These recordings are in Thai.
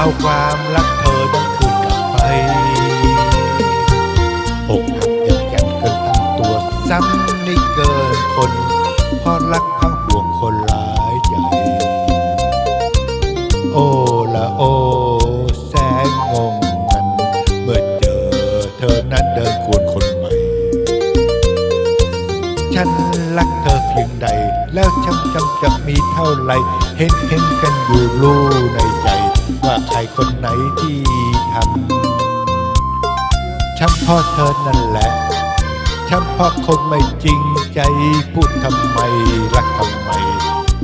เอาความรักเธอนั้นคืนกลับไปอกหักยังแก่นเกินตั้งตัวซ้ำนี่เกินคนเพราะรักพังห่วงคนหลายใจ โอ้ละโอแสนงงงัน เมื่อเจอเธอนั้นเดินควรคนใหม่ ฉันรักเธอเพียงใด แล้วช้ำจำจะมีเท่าไร เห็นเห็นกันอยู่รู้ในใจ ว่าใครคนไหนที่ทำช้ำพราะเธอนั่นแหละช้ำพราะคนไม่จริงใจพูดทำไมรักทำไม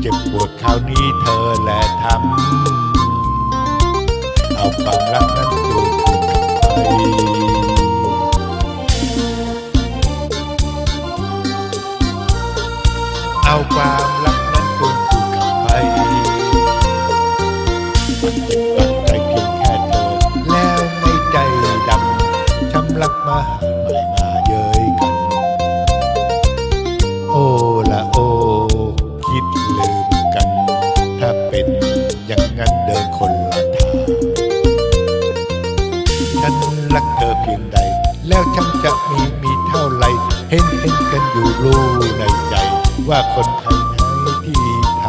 เจ็บปวดคราวนี้เธอแหละทำเอาความรักนั้นคืนคืนกลับไปเอาความรัก รักเธอเพียงใด แล้วฉันจะมีมีเท่าไหรเห็นเห็นกันอยู่รู้ในใจ ว่าคนใครไหนที่ท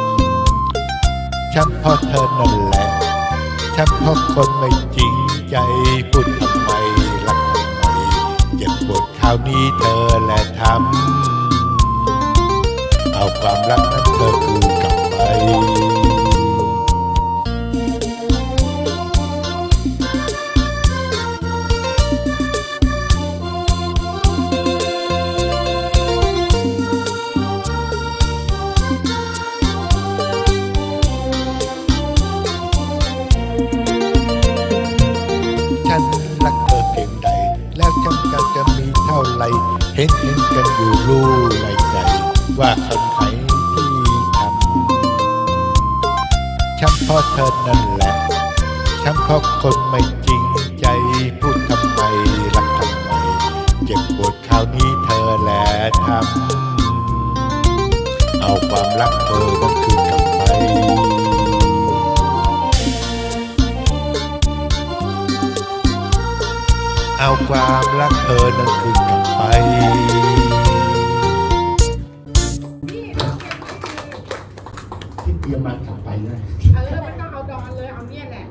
ำฉันเพราะเธอนั่นแหละ ฉันเพราะคนไม่จริงใจพูดทำไมรักทำไมเจ็บปวดคราวนี้เธอแหละทำเอาความรักนั้นเธอคืนกลับไป แล้วฉันจะจะมีเท่าไหรเห็นเห็นกันอยู่รู้ในใจ ว่าคนไหนที่ทำฉันเพราะเธอนั่นแหละฉันเพราะคนไม่จริงใจพูดทำไมรักทำไมเจ็บปวดคราวนี้เธอแหละทำเอาความรักเธอนั้นคืนกลับ เอาความรักเธอนั้นคืนกลับไป ที่เตรียมมากลับไปนะ เออไม่ต้องเอาดอนเลย เอาเนี่ยแหละ